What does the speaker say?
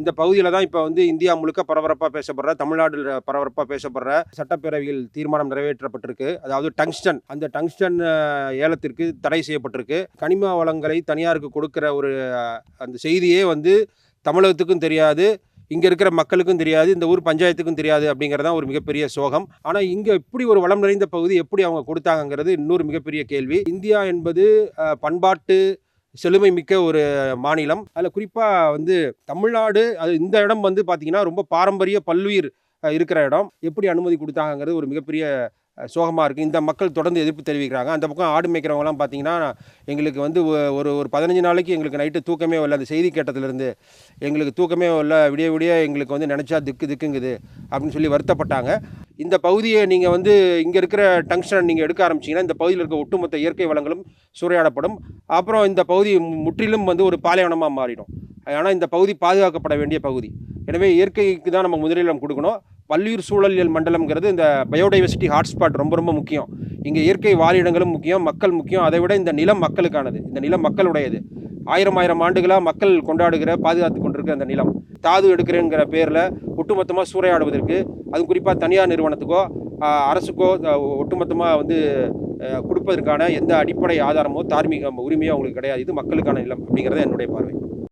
இந்த பகுதியில் தான் இப்போ வந்து இந்தியா முழுக்க பரபரப்பாக பேசப்படுற தமிழ்நாட்டில் பரபரப்பாக பேசப்படுற சட்டப்பேரவையில் தீர்மானம் நிறைவேற்றப்பட்டிருக்கு. அதாவது டங்ஸ்டன் அந்த டங்ஸ்டன் ஏலத்திற்கு தடை செய்யப்பட்டிருக்கு. கனிம வளங்களை தனியாருக்கு கொடுக்கிற ஒரு அந்த செய்தியே வந்து தமிழகத்துக்கும் தெரியாது இங்கே இருக்கிற மக்களுக்கும் தெரியாது இந்த ஊர் பஞ்சாயத்துக்கும் தெரியாது அப்படிங்கிறது தான் ஒரு மிகப்பெரிய சோகம். ஆனால் இங்கே இப்படி ஒரு வளம் நிறைந்த பகுதி எப்படி அவங்க கொடுத்தாங்கங்கிறது இன்னொரு மிகப்பெரிய கேள்வி. இந்தியா என்பது பண்பாட்டு செழுமை மிக்க ஒரு மாநிலம். அதில் குறிப்பாக வந்து தமிழ்நாடு அது இந்த இடம் வந்து பார்த்திங்கன்னா ரொம்ப பாரம்பரிய பல்லுயிர் இருக்கிற இடம். எப்படி அனுமதி கொடுத்தாங்கங்கிறது ஒரு மிகப்பெரிய சோகமாக இருக்குது இந்த மக்கள் தொடர்ந்து எதிர்ப்பு தெரிவிக்கிறாங்க. அந்த பக்கம் ஆடு மேய்க்கிறவங்கலாம் பார்த்தீங்கன்னா எங்களுக்கு வந்து ஒரு ஒரு பதினஞ்சு நாளைக்கு எங்களுக்கு நைட்டு தூக்கமே வரல. அந்த செய்தி கேட்டதுலேருந்து எங்களுக்கு தூக்கமே வரல. விடிய விடிய எங்களுக்கு வந்து நினச்சா திக்கு திக்குங்குது அப்படின்னு சொல்லி வருத்தப்பட்டாங்க. இந்த பகுதியை நீங்கள் வந்து இங்கே இருக்கிற டங்ஷனை நீங்கள் எடுக்க ஆரம்பிச்சீங்கன்னா இந்த பகுதியில் இருக்க ஒட்டுமொத்த இயற்கை வளங்களும் சூறையாடப்படும். அப்புறம் இந்த பகுதி முற்றிலும் வந்து ஒரு பாலைவனமாக மாறிடும். ஆனால் இந்த பகுதி பாதுகாக்கப்பட வேண்டிய பகுதி. எனவே இயற்கைக்கு தான் நம்ம முதலிடம் கொடுக்கணும். பல்லுயிர் சூழலியல் மண்டலம்ங்கிறது இந்த பயோடைவர்சிட்டி ஹாட்ஸ்பாட் ரொம்ப ரொம்ப முக்கியம். இங்கே இயற்கை வாழிடங்களும் முக்கியம் மக்கள் முக்கியம். அதை விட இந்த நிலம் மக்களுக்கானது. இந்த நிலம் மக்களுடையது. ஆயிரம் ஆயிரம் ஆண்டுகளாக மக்கள் கொண்டாடுகிற பாதுகாத்து கொண்டிருக்கிற அந்த நிலம். தாது எடுக்கிறேங்கிற பேரில் ஒட்டுமொத்தமாக சூறையாடுவதற்கு அதுவும் குறிப்பாக தனியார் நிறுவனத்துக்கோ அரசுக்கோ ஒட்டுமொத்தமாக வந்து கொடுப்பதற்கான எந்த அடிப்படை ஆதாரமோ தார்மீக உரிமையோ அவங்களுக்கு கிடையாது. இது மக்களுக்கான நிலம் அப்படிங்கிறது என்னுடைய பார்வை.